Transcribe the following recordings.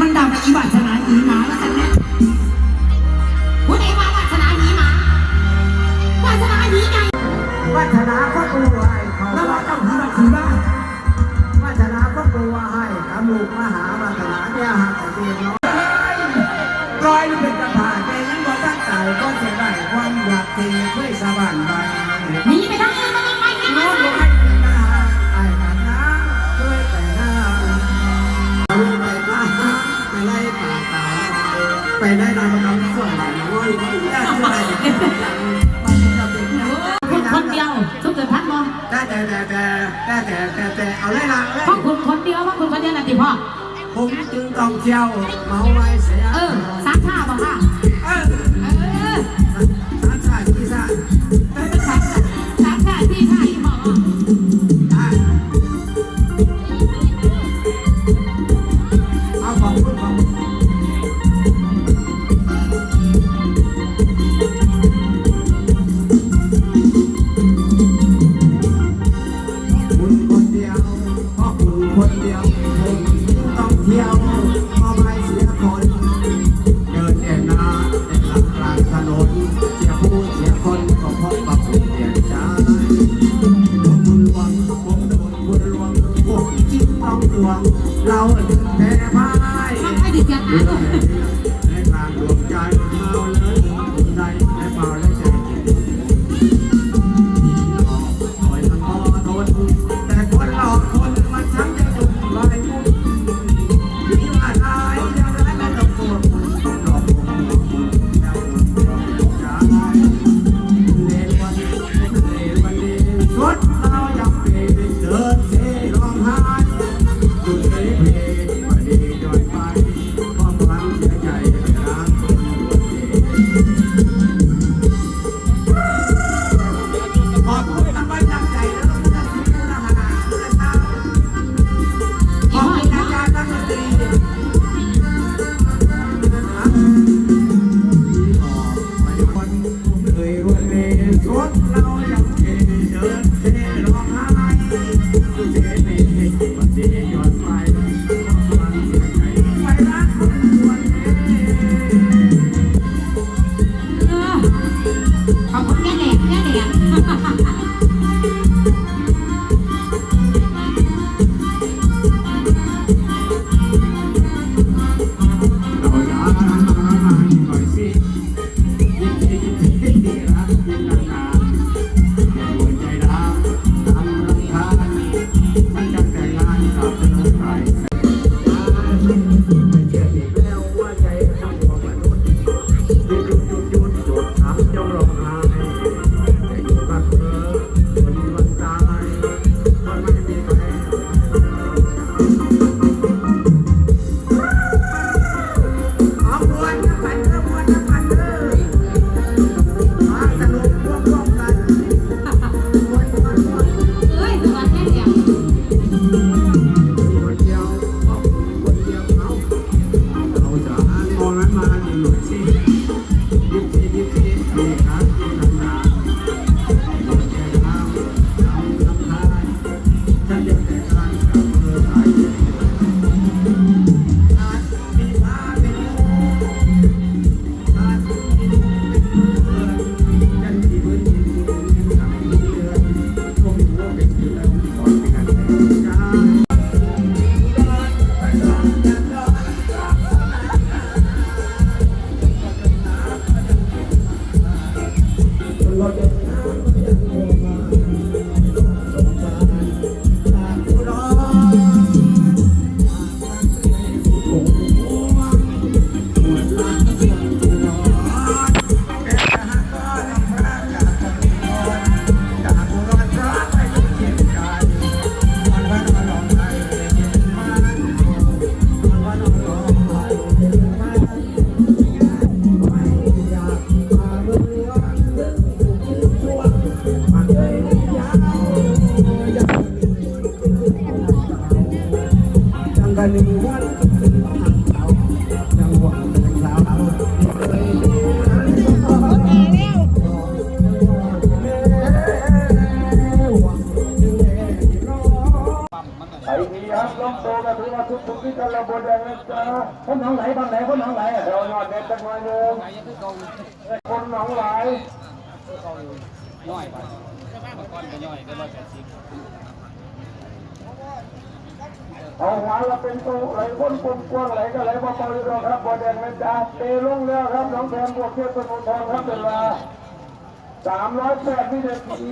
มันดำอีบาชนะอีหมาแล้วกันเนี่ ผมจึงต้องเที่ยวเมาไว้เสียเออซักาบ่ค่ะเออเออซักผ้าที่ซักสั้าที่ผ้าอีหมอ อนผมเลยวันนี้สวนเรายังมีเชิญเกันนวันายเขาจังหววเาที่ครับล้ตสีกทุกที่กัระบจ๊ะคนหนองไหลบางไหนคนหนองไหลเดี๋ยวยอดเด็ดจังหวะหนึ่งคนหนองไหลย่อยไปย่อนก็ย่แปดสิบ เอาหัวเราเป็นตัวไหลคนกลมกว้างไหลก็ไหลเบาๆอยู่แล้วครับบอแดงนจ๊ะเตะลงแล้วครับน้องแทนบวกเทียบเป็นทองครับเป็นเวลาสามร้อยแปดวินาที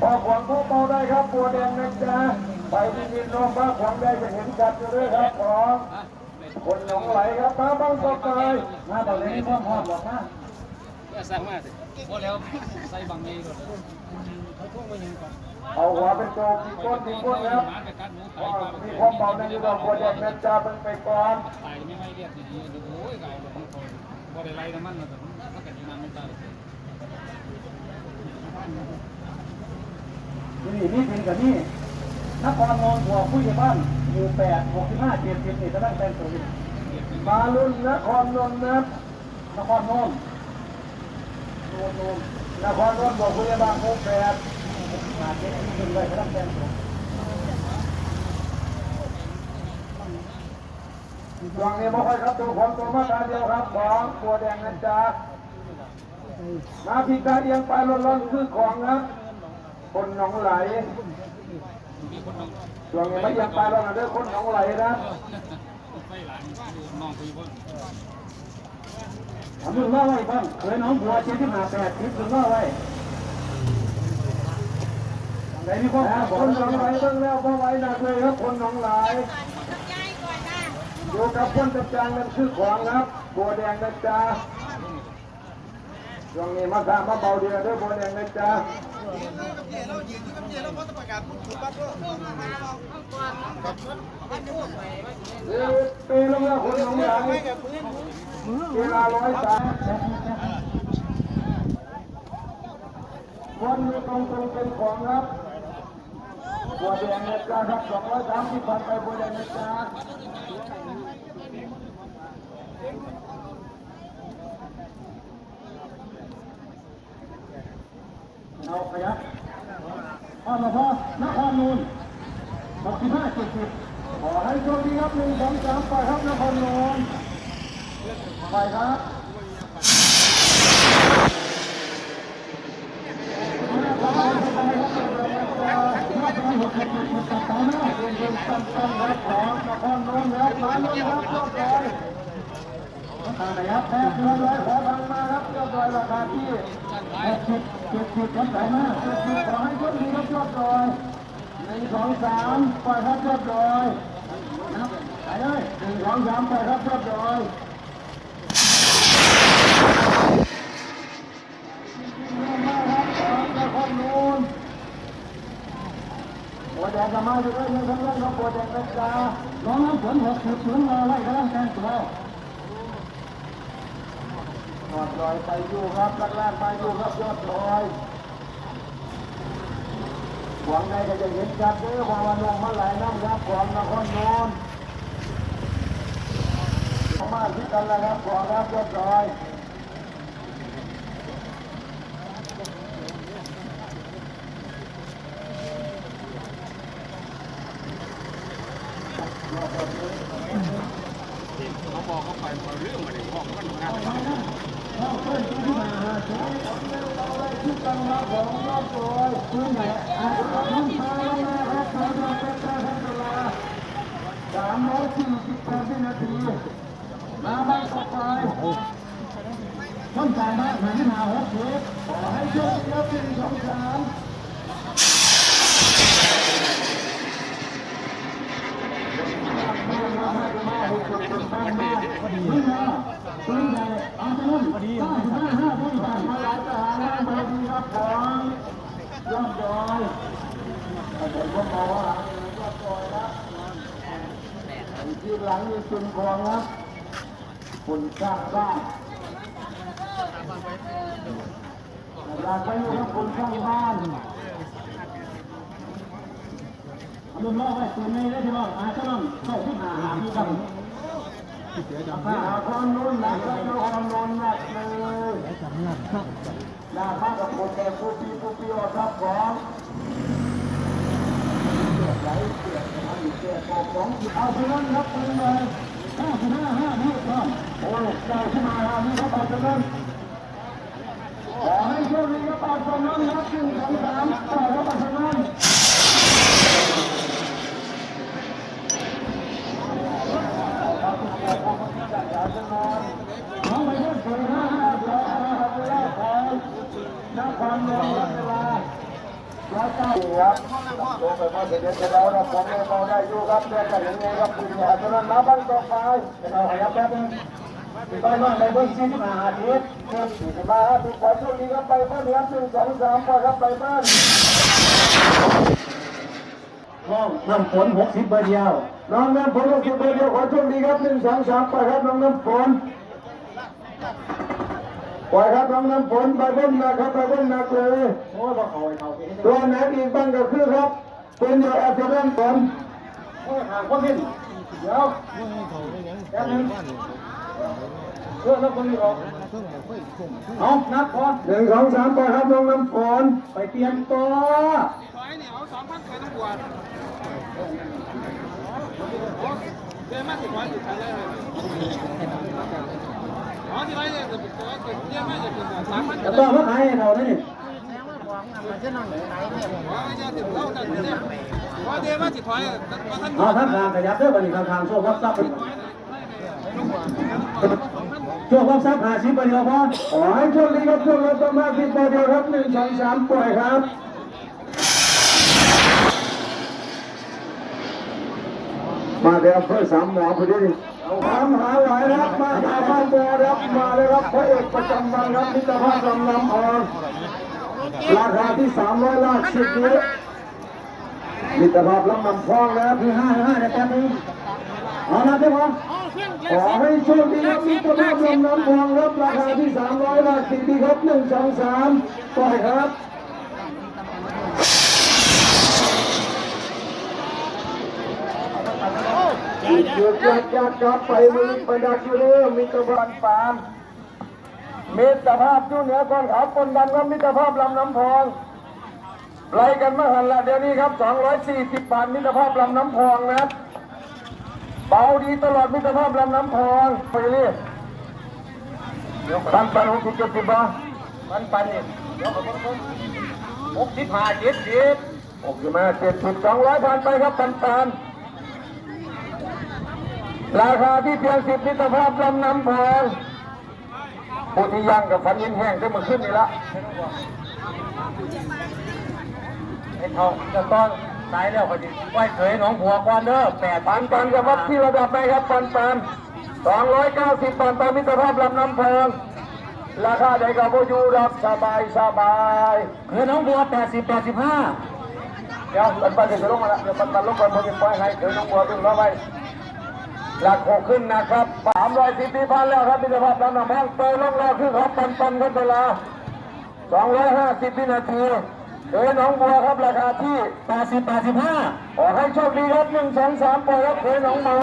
พอขวางผู้เบาได้ครับบัวแดงนะจ๊ะไปที่ดินลงบ้าขวางได้จะเห็นชัดอยู่ด้วยครับของคนหนองไหลครับมาบ้างก็ไปมาตอนนี้พ่อพ่อบอกมา ก็สร้างมาสิพอแล้วใส่บางนี้ก็เอาหัวเป็นโจมมีก้นมีก้นแล้วมีความเบาในระดับบัวแดงนจ๊ะเป็นไปก่อนไก่ไม่ไม่เรียกดีๆดูโอ้ยไก่แบบนี้พอได้ไล่น้ำมันมาแต่มันก็จะน้ำไม่ตายนี่นี่เป็นกับนี่นครนนท์หัวผู้ใหญ่บ้านหมู่แปดหกสิบห้าเจ็ดสิบนี่จะตั้งแต่ตัวนี้มาลุ่นนครนนท์นะนครนนท์ นนนท์นครนนท์หัวผู้ใหญ่บ้านหมู่แปดหกสิบห้าเจ็ดขึ้นไปจะตั้งแต่วดวงนี้ไม่ค่อยครับตัวของตัวมาตาเดียวครับของตัวแดงนะจ๊ะมาพิการเอียงไปร้อนๆคือของนะคนหนองไหลมีคนน้องช่วงนี้ไม่ยังไปแล้วนะเด้อคนหนองไหลนะ ไฟหลานน้องคุยพ่นทำมึงล่อไว้บ้างเคยน้องบัวเจ็ดที่หาแปดทิพย์มึงล่อไว้ไหนมีพ่อคนหนองไหลเบิ่งแล้วพ่อไหวหนักเลยครับคนหนองไหลอยู่กับคนจับจางนั่นคือของครับบัวแดงนะจ๊ะช่วงนี้มาสามมาเบาเดียวเด้อบัวแดงนะจ๊ะ ตีลงแล้วคนหนองไหลเวลาร้อยสามวันนี้ตรงตรงเป็นของครับบัวแดงนะจ๊ะครับสองร้อยสามสิบพันไปบัวแดงนะจ๊ะ เอาขยับอ้อมมาพอนครนูน65 70ขอให้โชคดีครับ1 2 3ไปครับนครนูนไปครับรับไาคาที่60 จุดจุดครับสายหน้าจุดจุดขอให้โชคดีครับยอดลอยหนึ่งสองสามปล่อยครับยอดลอยไปเลยหนึ่งสองสามปล่อยครับยอดลอยปวดแดงกระมาอยู่ด้วยยังทั้งเรื่องเขาปวดแดงกระจาน้องน้ำฝนหกสิบศูนย์รอไล่กำลังแทงตัว ยอดลอยไปอยู่ครับลักแรกไปอยู่ครับยอดลอยหวังในก็จะเห็นจัดเด้อว่าวันลงมาไหลน้ำครับของนครนนท์มาที่กันแล้วครับของครับยอดลอย เขาบอกเขาไปเขาเรื่องมาดิบอกเขาหนุ่มงาน ที่กันมาของยอดลอยคุณใหญ่อาจจะต้องพาลงมาครับขอรอเป็นการทันเวลาสามร้อยสี่สิบแปดวินาทีมาบ้านต่อไปต้นสายบ้านหมายที่มาหกสิบขอให้โชคดีครับหนึ่งสองสามปืนใหญ่อาจจะนุ่มพอดีห้าห้าห้าผู้ผ่านมาหลายทหารพอดีครับของ ยอดดอยผมก็บอกว่ายอดดอยนะที่หลังมีจุนทองนะฝุ่นสร้างบ้านอยากไปอยู่กับฝุ่นสร้างบ้านลูกน้องไว้ตัวนี้ได้ที่น้องอาจะน้องเข้าที่หาหาที่กันถ้าหาคนนู้นหนักก็ต้องคนนู้นหนักเลย อยากมากับคนแต่ผู้ปีผู้ปีออกครับของเอาไปนั่นครับไปเลยห้าสิบห้าห้าห้าครับโอ้ยได้ขึ้นมาแล้วนี่ครับเอาไปนั่นขอให้โชคดีครับเอาไปนั่นครับหนึ่งสองสามต่อครับเอาไปนั่น น้องไปเล่นสี่ห้าห้าสองนะครับเวลาของน ครับลงไปมาเสร็จแล้วนะผมเองมองได้อยู่ครับเดินไปยังไงครับคุณอย่าตอนนั้นมาบ้านต่อไปเราขยับแป๊บนึงไปบ้านในเบื้องสี่สิบห้าอาทิตย์เพิ่มสี่สิบห้าอาทิตย์ขอช่วงนี้ครับไปบ้านเหลือหนึ่งสองสามไปครับไปบ้านห้องน้ำฝนหกสิบเบอร์เดียวน้องน้ำฝนหกสิบเบอร์เดียวขอโชคดีครับหนึ่งสองสามไปครับน้องน้ำฝน ปล่อยครับน้องน้ำฝนไปเบิ้ลนะครับไปเบิ้ลหนักเลยโอ้ยบอกเขาเขาตัวไหนอีกบ้างก็คือครับเป็นยาแอสเซนต์ฝนโอ้ยห่างคนนิดเดี๋ยวแป๊บนึงเพื่อนแล้วคนนี้ออกเอานับพอหนึ่งสองสามไปครับน้องน้ำฝนไปเตรียมตัวถอยเนี่ยเอาสองพันไปต้องบวชเดี๋ยวมาสิถอยสิถอยเลย อ๋อที่ไรเนี่ยจะเดี๋ยวมาจะเป็นสามพันจะต้องมาขายให้เราด้นี่อ๋อไม่ใช่สิเราเนี่ยเดี๋ยวมาสิถอยมาท่านเอาทั้งทางขยับเด้อบัดนี้ทางทางโชควับซับโชควับซับหาสิบไปเดียวพอขอให้โชคดีครับโชคดีประมาณสิบไปเดียวครับหนึ่งสองสามปล่อยครับมาเดี๋ยวเพื่อสามหมอพอดี ถามหาไหวครับมาหาบ้านบัวรับมาเลยครับพระเอกประจำวันรับมิตรภาพลำน้ำอ่อนราคาที่สามร้อยล้านสิบนี้มิตรภาพลำน้ำพองแล้วที่ห้าห้าเดี๋ยวแป๊บนึงเอาละได้ปะขอให้โชคดีครับมิตรภาพลำน้ำพองรับราคาที่สามร้อยล้านสิบนี้ครับหนึ่งสองสามปล่อยครับ หยุดหยุดหยุดหยุดกลับไปมีประดักอยู่เรื่องมิตรภาพปานมิตรภาพอยู่เหนือกองขาวคนดันครับมิตรภาพลำน้ำพองไล่กันมาหันละเดี๋ยวนี้ครับ 240บาทมิตรภาพลำน้ำพองนะครับเบาดีตลอดมิตรภาพลำน้ำพองไปเรื่อยปันปันหกสิบเจ็ดสิบบาทปันปันนี่ยหกสิบห้าเจ็ดสิบหกสิบห้าเจ็ดสิบสองร้อยพันไปครับปันปัน ราคาที่เพียงสิบมิตรภาพลำน้ำพองผู้ที่ย่างกับฟันยินแห้งได้มาขึ้นนี่ละไอ้ทองจะต้องตายแล้วพอดีไหวเคยหนองหัวกวนเด้อแปดพันปันกับวัดที่ระดับไหนครับปันปันสองร้อยเก้าสิบปันปันมิตรภาพลำน้ำพองราคาใดกับโบอยูรับสบายสบายเคยน้องบัวแปดสิบแปดสิบห้าเดี๋ยวปันปันจะลงมาละเดี๋ยวปันปันลงไปบนยังปล่อยให้เคยน้องบัวเป็นร้อยไป หลักหกขึ้นนะครับสามร้อยสิบปีพันแล้วครับมิตรภาพลำน้ำพองเตลงแล้วคือครับปันปันครับเวลาสองร้อยห้าสิบวินาทีเอ้ยน้องบัวครับราคาที่แปดสิบแปดสิบห้าขอให้โชคดีครับหนึ่งสองสามปล่อยครับเอ้ยน้องบัว